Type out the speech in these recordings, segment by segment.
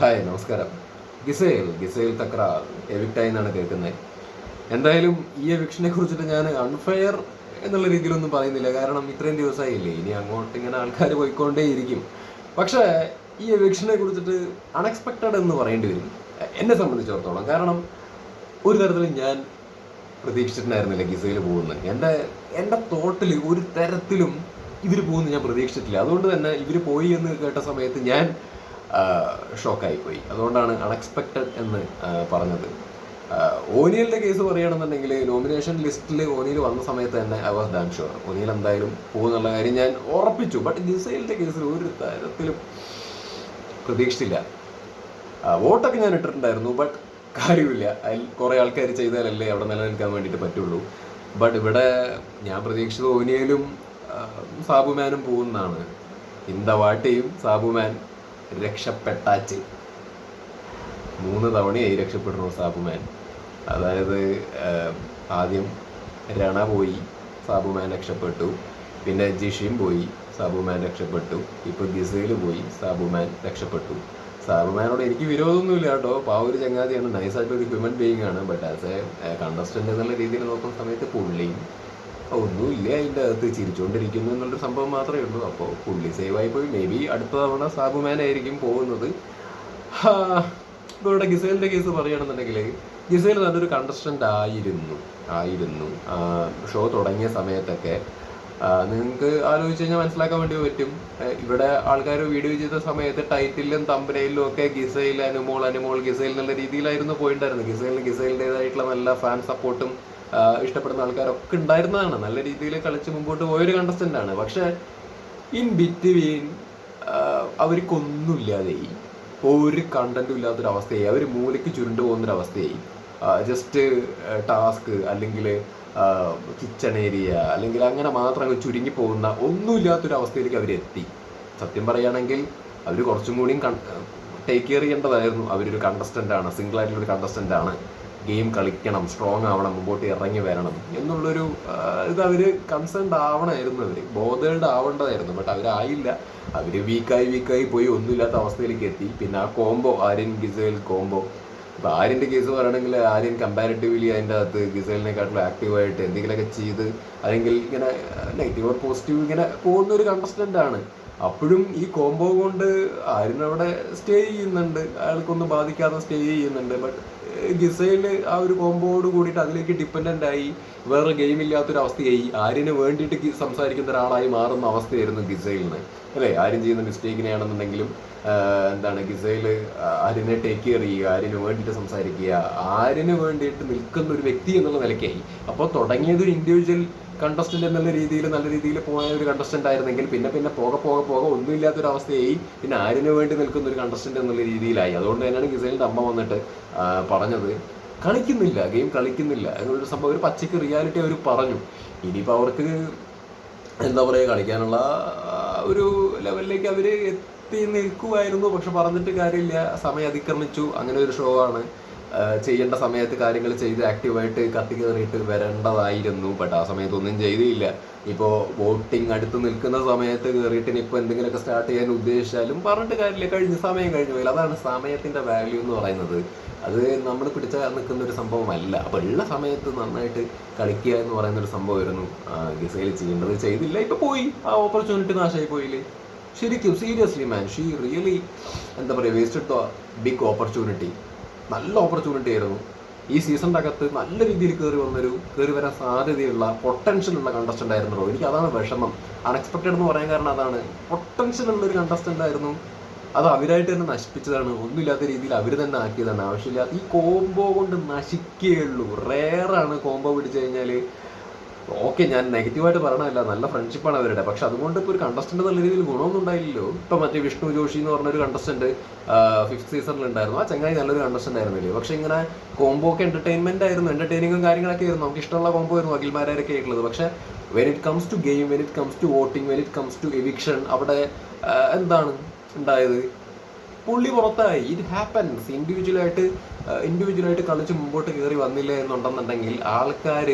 Hi നമസ്കാരം. Giselle Giselle തക്ര എവിക്റ്റായി എന്നാണ് കേൾക്കുന്നത്. എന്തായാലും ഈ എവിക്ഷനെ കുറിച്ചിട്ട് ഞാൻ അൺഫെയർ എന്നുള്ള രീതിയിലൊന്നും പറയുന്നില്ല. കാരണം ഇത്രയും ദിവസമായില്ലേ? ഇനി അങ്ങോട്ട് ഇങ്ങനെ ആൾക്കാർ പോയിക്കൊണ്ടേയിരിക്കും. പക്ഷേ ഈ എവിക്ഷനെ കുറിച്ചിട്ട് അൺഎക്സ്പെക്റ്റഡ് എന്ന് പറയേണ്ടി വരും. എന്നെ സംബന്ധിച്ചിടത്തോളം. കാരണം ഒരു തരത്തിലും ഞാൻ പ്രതീക്ഷിച്ചിട്ടുണ്ടായിരുന്നില്ല ഗിസയിൽ പോകുന്നത് എന്റെ എന്റെ തോട്ടിൽ ഒരു തരത്തിലും ഇവർ പോകുമെന്ന് ഞാൻ പ്രതീക്ഷിച്ചിട്ടില്ല. അതുകൊണ്ട് തന്നെ ഇവർ പോയി എന്ന് കേട്ട സമയത്ത് ഞാൻ ഷോക്കായി പോയി അതുകൊണ്ടാണ് അൺഎക്സ്പെക്റ്റഡ് എന്ന് പറഞ്ഞത്. ഓനിയലിന്റെ കേസ് പറയുകയാണെന്നുണ്ടെങ്കിൽ നോമിനേഷൻ ലിസ്റ്റിൽ ഓനിയിൽ വന്ന സമയത്ത് തന്നെ ഐ വാസ് ഡാൻ ഷുവർ ഓനിയിൽ എന്തായാലും പോകുന്നുള്ള കാര്യം ഞാൻ ഉറപ്പിച്ചു. ബട്ട് ദിസൈലിന്റെ കേസിൽ ഒരു തരത്തിലും പ്രതീക്ഷിച്ചില്ല. വോട്ടൊക്കെ ഞാൻ ഇട്ടിട്ടുണ്ടായിരുന്നു ബട്ട് കാര്യമില്ല. അതിൽ കുറേ ആൾക്കാർ ചെയ്താലല്ലേ അവിടെ നിലനിൽക്കാൻ വേണ്ടിയിട്ട് പറ്റുള്ളൂ. ബട്ട് ഇവിടെ ഞാൻ പ്രതീക്ഷിച്ചത് ഓനിയലും സാബുമാനും പോകുന്നതാണ്. ഇന്ത വാട്ടിയും സാബുമാൻ രക്ഷപ്പെട്ടാച്ച്. മൂന്ന് തവണയായി രക്ഷപ്പെടുന്നു സാബുമാൻ. അതായത് ആദ്യം രണ പോയി സാബുമാൻ രക്ഷപ്പെട്ടു. പിന്നെ ജിഷിയും പോയി സാബുമാൻ രക്ഷപ്പെട്ടു. ഇപ്പോൾ ഗിസയിൽ പോയി സാബുമാൻ രക്ഷപ്പെട്ടു. സാബുമാനോട് എനിക്ക് വിരോധമൊന്നുമില്ല കേട്ടോ. പാവ ഒരു ചങ്ങാതിയാണ്. നൈസായിട്ട് ഒരു ഹ്യൂമൻ ബീയിങ് ആണ്. ബട്ട് ആസ് എ കണ്ടസ്റ്റന്റ് എന്നുള്ള രീതിയിൽ നോക്കുന്ന സമയത്ത് പുള്ളിയും ഒന്നുമില്ല അതിന്റെ അകത്ത് ചിരിച്ചുകൊണ്ടിരിക്കുന്നു എന്നുള്ളൊരു സംഭവം മാത്രമേ ഉള്ളൂ. അപ്പോൾ പുള്ളി ആയി പോയി മേ ബി അടുത്ത തവണ സാബുമാൻ ആയിരിക്കും പോകുന്നത്. ഹാ, ഇവരുടെ ഗിസേലിന്റെ കേസ് പറയുകയാണെന്നുണ്ടെങ്കിൽ ഗിസേൽ നല്ലൊരു കണ്ടസ്റ്റന്റ് ആയിരുന്നു. ആയിരുന്നു. ഷോ തുടങ്ങിയ സമയത്തൊക്കെ. നിങ്ങൾക്ക് ആലോചിച്ച് കഴിഞ്ഞാൽ മനസ്സിലാക്കാൻ വേണ്ടി പറ്റും. ഇവിടെ ആൾക്കാർ വീഡിയോ ചെയ്ത സമയത്ത് ടൈറ്റിലും തമ്പനയിലും ഒക്കെ ഗിസൈൽ അനുമോൾ അനുമോൾ ഗിസൈൽ എന്നുള്ള രീതിയിലായിരുന്നു പോയിണ്ടായിരുന്നു ഗിസൈലിന് ഗിസൈലിന്റെതായിട്ടുള്ള നല്ല ഫാൻ സപ്പോർട്ടും ഇഷ്ടപ്പെടുന്ന ആൾക്കാരൊക്കെ ഉണ്ടായിരുന്നതാണ്. നല്ല രീതിയിൽ കളിച്ച് മുമ്പോട്ട് പോയൊരു കണ്ടസ്റ്റന്റ് ആണ്. പക്ഷേ ഇൻ ബിറ്റ്വീൻ അവർക്കൊന്നുമില്ലാതെയായി ഒരു കണ്ടന്റും ഇല്ലാത്തൊരവസ്ഥയായി. അവർ മൂലയ്ക്ക് ചുരുണ്ടു പോകുന്നൊരവസ്ഥയായി. ജസ്റ്റ് ടാസ്ക് അല്ലെങ്കിൽ കിച്ചൺ ഏരിയ അല്ലെങ്കിൽ അങ്ങനെ മാത്രം അങ്ങ് ചുരുങ്ങി പോകുന്ന ഒന്നുമില്ലാത്തൊരു അവസ്ഥയിലേക്ക് അവരെത്തി സത്യം പറയുകയാണെങ്കിൽ അവർ കുറച്ചും കൂടിയും ടേക്ക് കെയർ ചെയ്യേണ്ടതായിരുന്നു. അവരൊരു കണ്ടസ്റ്റന്റ് ആണ് സിംഗിൾ ആയിട്ടുള്ള ഒരു കണ്ടസ്റ്റന്റ് ആണ്. ഗെയിം കളിക്കണം സ്ട്രോങ് ആവണം മുമ്പോട്ട് ഇറങ്ങി വരണം എന്നുള്ളൊരു ഇത് അവർ കൺസേൺഡ് ആവണമായിരുന്നു അവർ ബോധേഡ് ആവേണ്ടതായിരുന്നു ബട്ട് അവരായില്ല. അവർ വീക്കായി വീക്കായി പോയി ഒന്നുമില്ലാത്ത അവസ്ഥയിലേക്ക് എത്തി. പിന്നെ ആ കോംബോ ആര്യൻ ഗിസേൽ കോംബോ ഇപ്പം ആര്യന്റെ കേസ് പറയുകയാണെങ്കിൽ ആര്യൻ കമ്പാരിറ്റീവ്ലി അതിന്റെ അകത്ത് ഗിസേലിനെക്കാട്ടിലും ആക്റ്റീവായിട്ട് എന്തെങ്കിലുമൊക്കെ ചെയ്ത് അല്ലെങ്കിൽ ഇങ്ങനെ നെഗറ്റീവ് ഓർ പോസിറ്റീവ് ഇങ്ങനെ പോകുന്ന ഒരു കണ്ടസ്റ്റന്റ് ആണ്. അപ്പോഴും ഈ കോംബോ കൊണ്ട് ആര്യൻ അവിടെ സ്റ്റേ ചെയ്യുന്നുണ്ട്. അയാൾക്കൊന്നും ബാധിക്കാതെ സ്റ്റേ ചെയ്യുന്നുണ്ട്. ബട്ട് ഗിസയിൽ ആ ഒരു കോംബോയോട് കൂടിയിട്ട് അതിലേക്ക് ഡിപ്പെൻഡന്റ് ആയി. വേറെ ഗെയിം അവസ്ഥയായി. ആര്യന് വേണ്ടിയിട്ട് സംസാരിക്കുന്ന ഒരാളായി മാറുന്ന അവസ്ഥയായിരുന്നു ഗിസൈലിന്. അല്ലേ? ആര്യൻ ചെയ്യുന്ന മിസ്റ്റേക്കിനെയാണെന്നുണ്ടെങ്കിലും എന്താണ് ഗിസയിൽ ആര്യനെ ടേക്ക് കെയർ ചെയ്യുക ആര്യന് വേണ്ടിയിട്ട് സംസാരിക്കുക ആര്യന് വേണ്ടിയിട്ട് നിൽക്കുന്ന ഒരു വ്യക്തി എന്നുള്ള നിലയ്ക്കായി. അപ്പോൾ തുടങ്ങിയത് ഒരു ഇൻഡിവിജ്വൽ കണ്ടസ്റ്റന്റ് എന്നുള്ള രീതിയിൽ നല്ല രീതിയിൽ പോയ ഒരു കണ്ടസ്റ്റന്റ് ആയിരുന്നെങ്കിൽ പിന്നെ പിന്നെ പോകെ പോകെ പോകെ ഒന്നുമില്ലാത്തൊരു അവസ്ഥയായി. പിന്നെ ആരിന് വേണ്ടി നിൽക്കുന്ന ഒരു കണ്ടസ്റ്റന്റ് എന്നുള്ള രീതിയിലായി. അതുകൊണ്ട് തന്നെയാണ് ഗിസൈലിന്റെ അമ്മ വന്നിട്ട് പറഞ്ഞത്. കളിക്കുന്നില്ല ഗെയിം കളിക്കുന്നില്ല. എന്നുള്ളൊരു സംഭവം ഒരു പച്ചയ്ക്ക് റിയാലിറ്റി അവർ പറഞ്ഞു. ഇനിയിപ്പോൾ അവർക്ക് എന്താ പറയുക കളിക്കാനുള്ള ഒരു ലെവലിലേക്ക് അവർ എത്തി നിൽക്കുമായിരുന്നു പക്ഷെ പറഞ്ഞിട്ട് കാര്യമില്ല. സമയം അതിക്രമിച്ചു. അങ്ങനെ ഒരു ഷോ ആണ്. ചെയ്യേണ്ട സമയത്ത് കാര്യങ്ങൾ ചെയ്ത് ആക്റ്റീവായിട്ട് കത്തി കയറിയിട്ട് വരേണ്ടതായിരുന്നു. ബട്ട് ആ സമയത്തൊന്നും ചെയ്തില്ല. ഇപ്പോൾ വോട്ടിംഗ് അടുത്ത് നിൽക്കുന്ന സമയത്ത് കയറിയിട്ട് ഇപ്പോൾ എന്തെങ്കിലുമൊക്കെ സ്റ്റാർട്ട് ചെയ്യാൻ ഉദ്ദേശിച്ചാലും പറഞ്ഞിട്ട് കാര്യമില്ല. കഴിഞ്ഞ സമയം കഴിഞ്ഞു പോയില്ല അതാണ് സമയത്തിന്റെ വാല്യൂ എന്ന് പറയുന്നത്. അത് നമ്മൾ പിടിച്ച നിൽക്കുന്ന ഒരു സംഭവമല്ല. അപ്പോൾ ഉള്ള സമയത്ത് നന്നായിട്ട് കളിക്കുക എന്ന് പറയുന്ന ഒരു സംഭവമായിരുന്നു. ഗിസയിൽ ചെയ്യേണ്ടത് ചെയ്തില്ല. ഇപ്പോൾ പോയി. ആ ഓപ്പർച്യൂണിറ്റി നാശമായി പോയില്ലേ? ശരിക്കും സീരിയസ്ലി മാൻ ഷീ റിയലി എന്താ പറയുക വേസ്റ്റഡ് ബിഗ് ഓപ്പർച്യൂണിറ്റി നല്ല ഓപ്പർച്യൂണിറ്റി ആയിരുന്നു. ഈ സീസണിന്റെ അകത്ത് നല്ല രീതിയിൽ കയറി വന്നൊരു കയറി വരാൻ സാധ്യതയുള്ള പൊട്ടൻഷ്യൽ ഉള്ള കണ്ടസ്റ്റന്റ് ആയിരുന്നു എനിക്ക് അതാണ് വിഷമം. അൺഎക്സ്പെക്റ്റഡ് എന്ന് പറയാൻ കാരണം അതാണ്. പൊട്ടൻഷ്യൽ ഉള്ള ഒരു കണ്ടസ്റ്റന്റ് ആയിരുന്നു. അത് അവരായിട്ട് തന്നെ നശിപ്പിച്ചതാണ്. ഒന്നുമില്ലാത്ത രീതിയിൽ അവർ തന്നെ ആക്കിയതാണ്. ആവശ്യമില്ലാത്ത ഈ കോംബോ കൊണ്ട് നശിക്കുകയുള്ളൂ റേറാണ് കോംബോ പിടിച്ചു കഴിഞ്ഞാൽ ഓക്കെ ഞാൻ നെഗറ്റീവായിട്ട് പറയണമല്ല നല്ല ഫ്രണ്ട്ഷിപ്പാണ് അവരുടെ. പക്ഷെ അതുകൊണ്ട് ഇപ്പോൾ ഒരു കണ്ടസ്റ്റന്റ് നല്ല രീതിയിൽ ഗുണമൊന്നും ഉണ്ടായില്ലല്ലോ. ഇപ്പൊ മറ്റേ വിഷ്ണു ജോഷി എന്ന് പറഞ്ഞൊരു കണ്ടസ്റ്റന്റ് ഫിഫ്ത് സീസണിൽ ഉണ്ടായിരുന്നു. ആ ചങ്ങായി നല്ലൊരു കണ്ടസ്റ്റന്റ് ആയിരുന്നില്ലേ? പക്ഷെ ഇങ്ങനെ കോംബോ ഒക്കെ എന്റർടൈൻമെന്റ് ആയിരുന്നു എന്റർടൈനിങ്ങും കാര്യങ്ങളൊക്കെ ആയിരുന്നു. നമുക്ക് ഇഷ്ടമുള്ള കോംബോ ആയിരുന്നു അഖിൽമാരൊക്കെ ആയിട്ടുള്ളത്. പക്ഷെ when it comes to game when it comes to voting when it comes to eviction അവിടെ എന്താണ് ഉണ്ടായത്? പുള്ളി പുറത്തായി. ഇറ്റ് ഹാപ്പൻസ് ഇൻഡിവിജ്വലായിട്ട് ഇൻഡിവിജ്വലായിട്ട് കളിച്ച് മുമ്പോട്ട് കയറി വന്നില്ല എന്നുണ്ടെന്നുണ്ടെങ്കിൽ ആൾക്കാർ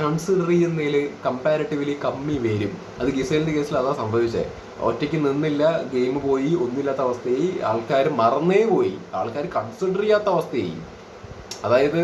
കൺസിഡർ ചെയ്യുന്നതിൽ കമ്പാരിറ്റീവ്ലി കമ്മി വരും. അത് ഗിസേലിന്റെ കേസിൽ അതാ സംഭവിച്ചത് ഒറ്റയ്ക്ക് നിന്നില്ല ഗെയിം പോയി ഒന്നുമില്ലാത്ത അവസ്ഥയായി ആൾക്കാർ മറന്നേ പോയി. ആൾക്കാർ കൺസിഡർ ചെയ്യാത്ത അവസ്ഥയായി അതായത്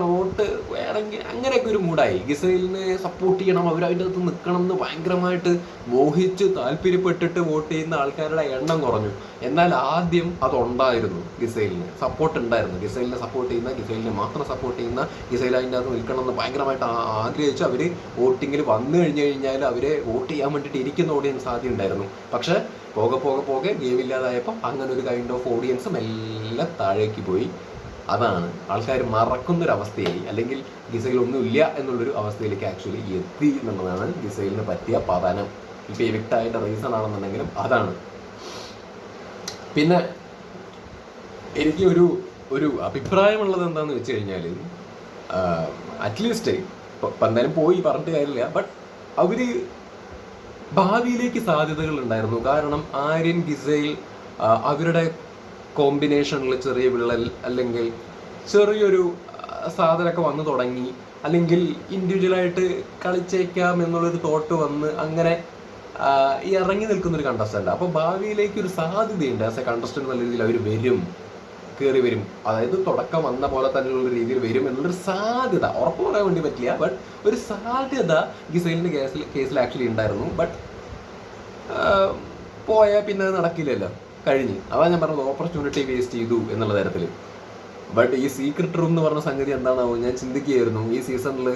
റോട്ട് വേണമെങ്കിൽ അങ്ങനെയൊക്കെ ഒരു മൂഡായി. ഗിസൈലിനെ സപ്പോർട്ട് ചെയ്യണം അവർ അതിന്റെ അകത്ത് നിൽക്കണം എന്ന് ഭയങ്കരമായിട്ട് മോഹിച്ച് താല്പര്യപ്പെട്ടിട്ട് വോട്ട് ചെയ്യുന്ന ആൾക്കാരുടെ എണ്ണം കുറഞ്ഞു. എന്നാൽ ആദ്യം അതുണ്ടായിരുന്നു ഗിസൈലിന്. സപ്പോർട്ട് ഉണ്ടായിരുന്നു. ഗിസൈലിനെ സപ്പോർട്ട് ചെയ്യുന്ന ഗിസൈലിനെ മാത്രം സപ്പോർട്ട് ചെയ്യുന്ന ഗിസൈൽ അതിന്റെ അകത്ത് നിൽക്കണം എന്ന് ഭയങ്കരമായിട്ട് ആഗ്രഹിച്ച് അവർ വോട്ടിങ്ങിൽ വന്നു കഴിഞ്ഞു കഴിഞ്ഞാൽ അവരെ വോട്ട് ചെയ്യാൻ വേണ്ടിയിട്ട് ഇരിക്കുന്ന ഓഡിയൻസ് ആദ്യം ഉണ്ടായിരുന്നു. പക്ഷേ പോകെ പോകെ പോകെ ഗെയിം ഇല്ലാതായപ്പോൾ അങ്ങനെ ഒരു കൈൻഡ് ഓഫ് ഓഡിയൻസ് എല്ലാം താഴേക്ക് പോയി. അതാണ് ആൾക്കാർ മറക്കുന്നൊരവസ്ഥയായി അല്ലെങ്കിൽ ഗിസയിൽ ഒന്നുമില്ല എന്നുള്ളൊരു അവസ്ഥയിലേക്ക് ആക്ച്വലി എത്തി എന്നുള്ളതാണ് ഗിസൈലിന് പറ്റിയ പതനം ഇപ്പൊ എവിക്റ്റ് ആയിട്ട് റീസൺ ആണെന്നുണ്ടെങ്കിലും അതാണ്. പിന്നെ എനിക്ക് ഒരു ഒരു അഭിപ്രായമുള്ളത് എന്താന്ന് വെച്ച് കഴിഞ്ഞാൽ അറ്റ്ലീസ്റ്റ് എന്തായാലും പോയി പറഞ്ഞിട്ട് കാര്യമില്ല ബട്ട് അവർ ഭാവിയിലേക്ക് സാധ്യതകൾ ഉണ്ടായിരുന്നു കാരണം ആര്യൻ ഗിസയിൽ അവരുടെ കോമ്പിനേഷനിൽ ചെറിയ വിള്ളൽ അല്ലെങ്കിൽ ചെറിയൊരു സാധനമൊക്കെ വന്നു തുടങ്ങി. അല്ലെങ്കിൽ ഇൻഡിവിജ്വലായിട്ട് കളിച്ചേക്കാം എന്നുള്ളൊരു തോട്ട് വന്ന് അങ്ങനെ ഇറങ്ങി നിൽക്കുന്നൊരു കണ്ടസ്റ്റന്റ് അപ്പോൾ ഭാവിയിലേക്ക് ഒരു സാധ്യതയുണ്ട്. ആസ് എ കണ്ടസ്റ്റന്റ് നല്ല രീതിയിൽ അവർ വരും. കയറി വരും. അതായത് തുടക്കം വന്ന പോലെ തന്നെയുള്ള രീതിയിൽ വരും എന്നുള്ളൊരു സാധ്യത. ഉറപ്പ് പറയാൻ വേണ്ടി പറ്റില്ല. ബട്ട് ഒരു സാധ്യത ഗിസൈലിന്റെ കേസിൽ കേസിൽ ആക്ച്വലി ഉണ്ടായിരുന്നു. ബട്ട് പോയാൽ പിന്നെ നടക്കില്ലല്ലോ. കഴിഞ്ഞ്. അതാണ് ഞാൻ പറഞ്ഞത് ഓപ്പർച്യൂണിറ്റി വേസ്റ്റ് ചെയ്തു എന്നുള്ള തരത്തിൽ ബട്ട് ഈ സീക്രട്ട് റൂം എന്ന് പറഞ്ഞ സംഗതി എന്താണാവോ ഞാൻ ചിന്തിക്കുകയായിരുന്നു. ഈ സീസണിൽ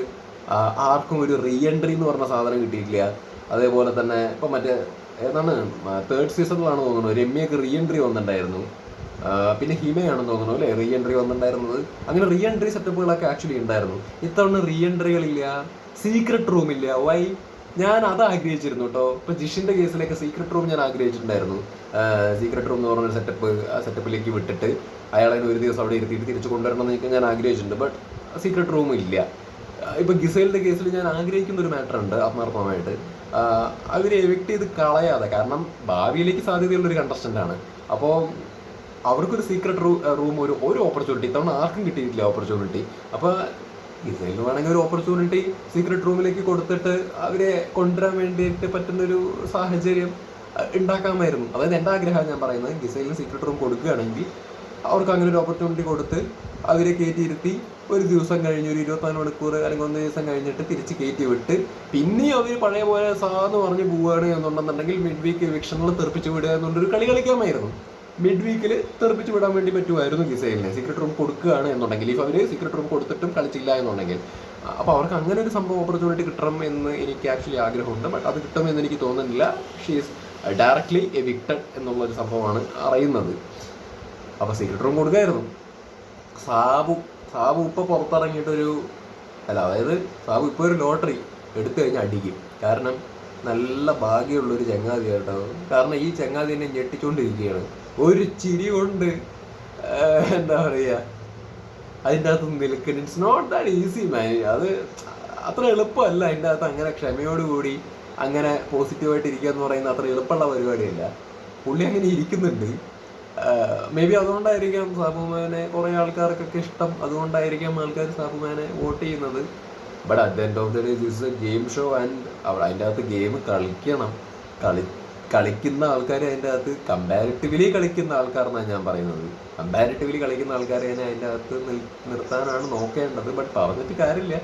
ആർക്കും ഒരു റീ എൻട്രി എന്ന് പറഞ്ഞ സാധനം കിട്ടിയിട്ടില്ല. അതേപോലെ തന്നെ ഇപ്പം മറ്റേ ഏതാണ് തേർഡ് സീസണിലാണ് തോന്നുന്നു. രമ്യക്ക് റീ എൻട്രി വന്നിട്ടുണ്ടായിരുന്നു. പിന്നെ ഹിമയാണെന്ന് തോന്നുന്നു അല്ലേ? റീ എൻട്രി വന്നിട്ടുണ്ടായിരുന്നത്. അങ്ങനെ റീ എൻട്രി സെറ്റപ്പുകളൊക്കെ ആക്ച്വലി ഉണ്ടായിരുന്നു. ഇത്തവണ റീ എൻട്രികളില്ല സീക്രട്ട് റൂമില്ല വൈ ഞാൻ അത് ആഗ്രഹിച്ചിരുന്നു കേട്ടോ ഇപ്പൊ ജിഷിന്റെ കേസിലൊക്കെ സീക്രട്ട് റൂം ഞാൻ ആഗ്രഹിച്ചിട്ടുണ്ടായിരുന്നു. സീക്രട്ട് റൂം എന്ന് പറഞ്ഞൊരു സെറ്റപ്പ് ആ സെറ്റപ്പിലേക്ക് വിട്ടിട്ട് അയാളെ ഒരു ദിവസം അവിടെ ഇരുത്തിയിട്ട് തിരിച്ചു കൊണ്ടുവരണം എന്നൊക്കെ ഞാൻ ആഗ്രഹിച്ചിട്ടുണ്ട്. ബട്ട് സീക്രട്ട് റൂം ഇല്ല. ഇപ്പൊ ഗിസൈലിന്റെ കേസിൽ ഞാൻ ആഗ്രഹിക്കുന്ന ഒരു മാറ്റർ ഉണ്ട് ആത്മാർത്ഥമായിട്ട്. അവരെ എവിക്ട് ചെയ്ത് കളയാതെ. കാരണം ഭാവിയിലേക്ക് സാധ്യതയുള്ള ഒരു കണ്ടസ്റ്റന്റ് ആണ്. അപ്പോൾ അവർക്കൊരു സീക്രട്ട് റൂ ഒരു ഒരു ഓപ്പർച്യൂണിറ്റി ഇത്തവണ ആർക്കും കിട്ടിയിട്ടില്ല ഓപ്പർച്യൂണിറ്റി അപ്പോൾ ഗിസൈലിന് വേണമെങ്കിൽ ഒരു ഓപ്പർച്യൂണിറ്റി സീക്രട്ട് റൂമിലേക്ക് കൊടുത്തിട്ട് അവരെ കൊണ്ടുവരാൻ വേണ്ടിയിട്ട് പറ്റുന്നൊരു സാഹചര്യം ഉണ്ടാക്കാമായിരുന്നു. അതായത് എന്റെ ആഗ്രഹമാണ് ഞാൻ പറയുന്നത്. ഗിസൈലിന് സീക്രട്ട് റൂം കൊടുക്കുകയാണെങ്കിൽ അവർക്ക് അങ്ങനെ ഒരു ഓപ്പർച്യൂണിറ്റി കൊടുത്ത് അവരെ കയറ്റിയിരുത്തി ഒരു ദിവസം കഴിഞ്ഞ് ഒരു ഇരുപത്തിനാല് മണിക്കൂർ അല്ലെങ്കിൽ ഒന്ന് ദിവസം കഴിഞ്ഞിട്ട് തിരിച്ച് കയറ്റി വിട്ട് പിന്നെയും അവർ പഴയ പോലെ സാന്ന് പറഞ്ഞ് പോവുകയാണ് എന്നുണ്ടെന്നുണ്ടെങ്കിൽ മിഡ് വീക്ക് എവിക്ഷനിൽ തെറിപ്പിച്ച് വിടുക എന്നുള്ളൊരു കളി കളിക്കാമായിരുന്നു. മിഡ് വീക്കിൽ തെറിപ്പിച്ച് വിടാൻ വേണ്ടി പറ്റുമായിരുന്നു ഗിസൈലിനെ. സീക്രട്ട് റൂം കൊടുക്കുകയാണ് എന്നുണ്ടെങ്കിൽ. ഇഫ് അവർ സീക്രട്ട് റൂം കൊടുത്തിട്ടും കളിച്ചില്ല എന്നുണ്ടെങ്കിൽ. അപ്പോൾ അവർക്ക് അങ്ങനെ ഒരു സംഭവം ഓപ്പർച്യൂണിറ്റി കിട്ടണം എന്ന് എനിക്ക് ആക്ച്വലി ആഗ്രഹമുണ്ട്. ബട്ട് അത് കിട്ടുമെന്ന് എനിക്ക് തോന്നുന്നില്ല. ഷീസ് ഡയറക്ട്ലി എവിക്റ്റഡ് എന്നുള്ള ഒരു സംഭവമാണ് അറിയുന്നത്. അപ്പോൾ സീക്രട്ട് റൂം കൊടുക്കായിരുന്നു. സാബു സാബു ഇപ്പോൾ പുറത്തിറങ്ങിയിട്ടൊരു അല്ല അതായത് സാബു ഇപ്പോൾ ഒരു ലോട്ടറി എടുത്തു കഴിഞ്ഞാൽ അടിക്കും. കാരണം നല്ല ഭാഗ്യമുള്ളൊരു ചങ്ങാതി കേട്ടോ കാരണം ഈ ചങ്ങാതി എന്നെ ഞെട്ടിച്ചുകൊണ്ടിരിക്കുകയാണ് ഒരു ചിരി കൊണ്ട് എന്താ പറയുക അതിന്റെ അകത്ത് നിൽക്കുന്ന it's not that easy man അത് അത്ര എളുപ്പമല്ല. അതിന്റെ അകത്ത് അങ്ങനെ ക്ഷമയോടുകൂടി അങ്ങനെ പോസിറ്റീവായിട്ട് ഇരിക്കുക എന്ന് പറയുന്ന അത്ര എളുപ്പമുള്ള പരിപാടിയല്ല. പുള്ളി അങ്ങനെ ഇരിക്കുന്നുണ്ട്. മേ ബി അതുകൊണ്ടായിരിക്കാം സാബുമാനെ കുറേ ആൾക്കാർക്കൊക്കെ ഇഷ്ടം. അതുകൊണ്ടായിരിക്കാം ആൾക്കാർ സാബുമാനെ വോട്ട് ചെയ്യുന്നത്. But at the end of the day this a game show and അതിന്റെ അകത്ത് ഗെയിം കളിക്കണം. കളി കളിക്കുന്ന ആൾക്കാർ അതിന്റെ അകത്ത് കമ്പാരിറ്റീവ്ലി കളിക്കുന്ന ആൾക്കാരെന്നാണ് ഞാൻ പറയുന്നത്. കമ്പാരിറ്റീവ്ലി കളിക്കുന്ന ആൾക്കാരെ തന്നെ അതിന്റെ അകത്ത് നിർത്താനാണ് നോക്കേണ്ടത്. ബട്ട് പറഞ്ഞിട്ട് കാര്യമില്ല.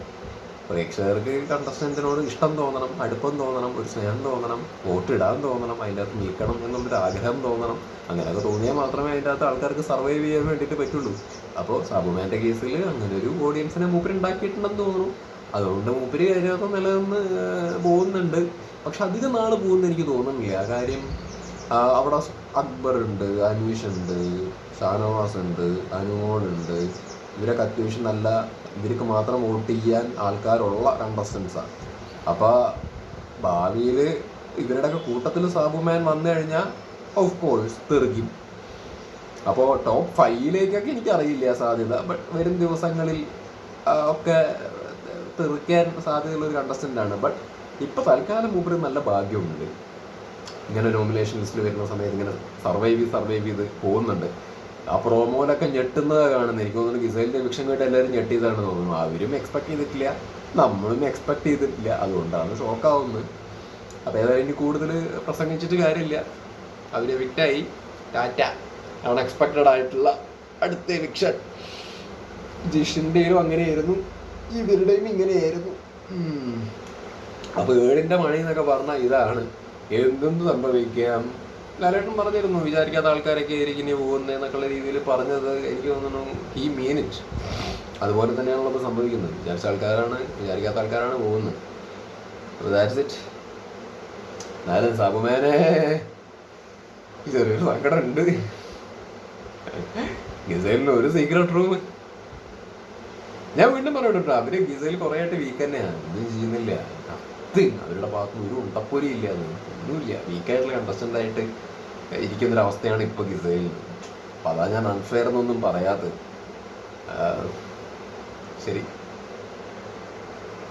പ്രേക്ഷകർക്ക് കണ്ടസ്റ്റന്റിനോട് ഇഷ്ടം തോന്നണം അടുപ്പം തോന്നണം ഒരു സ്നേഹം തോന്നണം വോട്ട് ഇടാൻ തോന്നണം അതിന്റെ അകത്ത് നിൽക്കണം എന്നുള്ളൊരു ആഗ്രഹം തോന്നണം. അങ്ങനെയൊക്കെ തോന്നിയാൽ മാത്രമേ അതിന്റെ അകത്ത് ആൾക്കാർക്ക് സർവൈവ് ചെയ്യാൻ വേണ്ടിയിട്ട് പറ്റുള്ളൂ. അപ്പോൾ സബുമാന്റെ കേസിൽ അങ്ങനെ ഒരു ഓഡിയൻസിനെ മൂപ്പർ ഉണ്ടാക്കിയിട്ടുണ്ടെന്ന് തോന്നുന്നു. അതുകൊണ്ട് മൂപ്പര് കാര്യമൊക്കെ നിലനിന്ന് പോകുന്നുണ്ട്. പക്ഷെ അധികം നാൾ പോകുന്ന എനിക്ക് തോന്നുന്നില്ല. കാര്യം അവിടെ അക്ബർ ഉണ്ട് അനീഷ് ഉണ്ട് ഷാനവാസ് ഉണ്ട് അനുമോളുണ്ട് ഇവരൊക്കെ അത്യാവശ്യം നല്ല ഇവർക്ക് മാത്രം വോട്ട് ചെയ്യാൻ ആൾക്കാരുള്ള കണ്ടസ്റ്റൻസാണ് അപ്പോൾ ഭാവിയിൽ ഇവരുടെയൊക്കെ കൂട്ടത്തിൽ സാബുമാൻ വന്നു കഴിഞ്ഞാൽ ഓഫ് കോഴ്സ് തെറുകിം അപ്പോൾ ടോപ്പ് ഫൈവിലേക്കൊക്കെ എനിക്കറിയില്ല സാധ്യത. ബട്ട് വരും ദിവസങ്ങളിൽ ഒക്കെ തെറിക്കാൻ സാധ്യതയുള്ള ഒരു കണ്ടസ്റ്റന്റ് ആണ്. ബട്ട് ഇപ്പോൾ തൽക്കാലം മൂപ്പര് നല്ല ഭാഗ്യമുണ്ട്. ഇങ്ങനെ നോമിനേഷൻ ലിസ്റ്റിൽ വരുന്ന സമയത്ത് ഇങ്ങനെ സർവൈവ് ചെയ്ത് സർവൈവ് ചെയ്ത് പോകുന്നുണ്ട്. ആ പ്രോമോയിലൊക്കെ ഞെട്ടുന്നത് കാണുന്നത് എനിക്ക് തോന്നുന്നു ഗിസൈലിന്റെ വിഷം കേട്ട് എല്ലാവരും ഞെട്ടിയതാണ് തോന്നുന്നു. അവരും എക്സ്പെക്ട് ചെയ്തിട്ടില്ല. നമ്മളും എക്സ്പെക്ട് ചെയ്തിട്ടില്ല. അതുകൊണ്ടാണ് ഷോക്കാവുന്നത് അപ്പോൾ ഏതായാലും ഇനി കൂടുതൽ പ്രസംഗിച്ചിട്ട് കാര്യമില്ല. അവർ വിറ്റായി ടാറ്റ. അൺഎക്സ്പെക്റ്റഡ് ആയിട്ടുള്ള അടുത്ത എവിക്ഷൻ ജിഷിന്റെയും അങ്ങനെയായിരുന്നു. ഇവരുടെയും ഇങ്ങനെയായിരുന്നു. ഉം. അപ്പൊ ഏഴിന്റെ മണി എന്നൊക്കെ പറഞ്ഞാൽ ഇതാണ്. എന്തെന്ന് സംഭവിക്കാം. ലാലേട്ടൻ പറഞ്ഞിരുന്നു വിചാരിക്കാത്ത ആൾക്കാരൊക്കെ ആയിരിക്കും ഇനി പോകുന്നതെന്നൊക്കെയുള്ള രീതിയിൽ പറഞ്ഞത് എനിക്ക് തോന്നുന്നു ഈ മീനിറ്റ് അതുപോലെ തന്നെയാണല്ലോ ഇപ്പോൾ സംഭവിക്കുന്നത്. വിചാരിച്ച ആൾക്കാരാണ് വിചാരിക്കാത്ത ആൾക്കാരാണ് പോകുന്നത്. ദാറ്റ്സ് ഇറ്റ് എന്നാലും സാബുമേനെ. ചെറിയൊരു സങ്കടം ഉണ്ട്. ഗിസൈലിന് ഒരു സീക്രട്ട് റൂം ഞാൻ വീണ്ടും പറയട്ടെ കേട്ടോ അവർ ഗിസയിൽ കുറെ ആയിട്ട് വീക്ക് തന്നെയാണ്. ഒന്നും ചെയ്യുന്നില്ല. കത്ത് അവരുടെ ഭാഗത്ത് ഒരു ഉണ്ടപ്പൊരി ഇല്ല. ഒന്നുമില്ല. വീക്കായിട്ടുള്ള കണ്ടസ്റ്റന്റ് ആയിട്ട് ഇരിക്കുന്നൊരവസ്ഥയാണ് ഇപ്പൊ ഗിസയിൽ. അപ്പൊ അതാ ഞാൻ അൺഫെയർ എന്നൊന്നും പറയാത്തത്. ശരി.